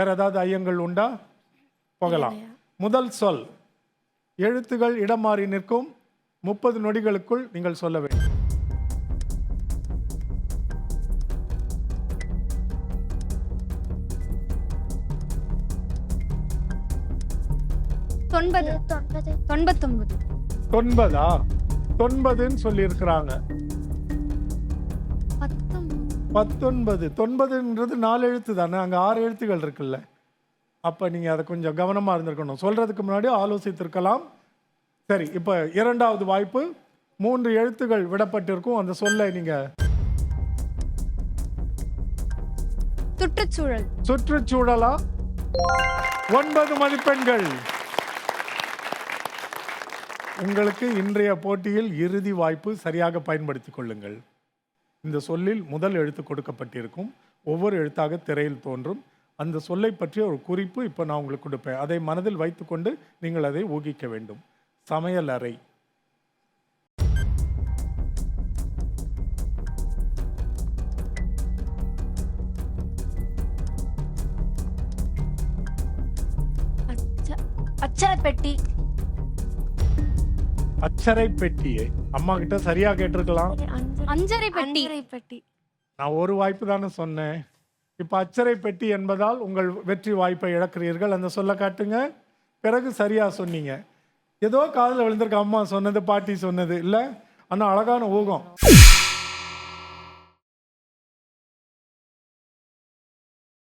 வேற ஏதாவது ஐயங்கள் உண்டா? போகலாம். முதல் சொல் எழுத்துகள் இடம் மாறி நிற்கும். முப்பது நொடிகளுக்குள் நீங்கள் சொல்ல வேண்டும் தொன்பது தொன்பது தொன்பத்தொன்பது தொன்பதா தொன்பதுன்னு சொல்லி இருக்கிறாங்க பத்தொன்பது. தொன்பதுன்றது நாலு எழுத்து தானே? அங்கே ஆறு எழுத்துகள் இருக்குல்ல. அப்போ நீங்கள் அதை கொஞ்சம் கவனமாக இருந்திருக்கணும். சொல்கிறதுக்கு முன்னாடி ஆலோசித்திருக்கலாம். சரி இப்போ இரண்டாவது வாய்ப்பு. மூன்று எழுத்துகள் விடப்பட்டிருக்கும். அந்த சொல்லை நீங்கள் சுற்றுச்சூழல். சுற்றுச்சூழலா? ஒன்பது மதிப்பெண்கள். உங்களுக்கு இன்றைய போட்டியில் இறுதி வாய்ப்பு சரியாக பயன்படுத்திக் கொள்ளுங்கள். இந்த சொல்லில் முதல் எழுத்து கொடுக்கப்பட்டிருக்கும். ஒவ்வொரு எழுத்தாக திரையில் தோன்றும். அந்த சொல்லை பற்றிய ஒரு குறிப்பு இப்போ நான் உங்களுக்கு கொடுப்பேன். அதை மனதில் வைத்துக்கொண்டு நீங்கள் அதை ஊகிக்க வேண்டும். சமையல் அறை. பெட்டி அச்சர பெட்டி அச்சரை பெட்டியை அம்மா கிட்ட சரியா கேட்டிருக்கலாம். அஞ்சரை பெட்டி. அஞ்சரை பெட்டி. நான் ஒரு வாய்ப்பு தானே சொன்னேன். இப்போ அச்சரை பெட்டி என்பதால் உங்கள் வெற்றி வாய்ப்பை இழக்கிறீர்கள். அந்த சொல்ல காட்டுங்க. பிறகு சரியா சொன்னீங்க. ஏதோ காதில் விழுந்திருக்க அம்மா சொன்னது பாட்டி சொன்னது இல்லை? ஆனால் அழகான ஊகம்.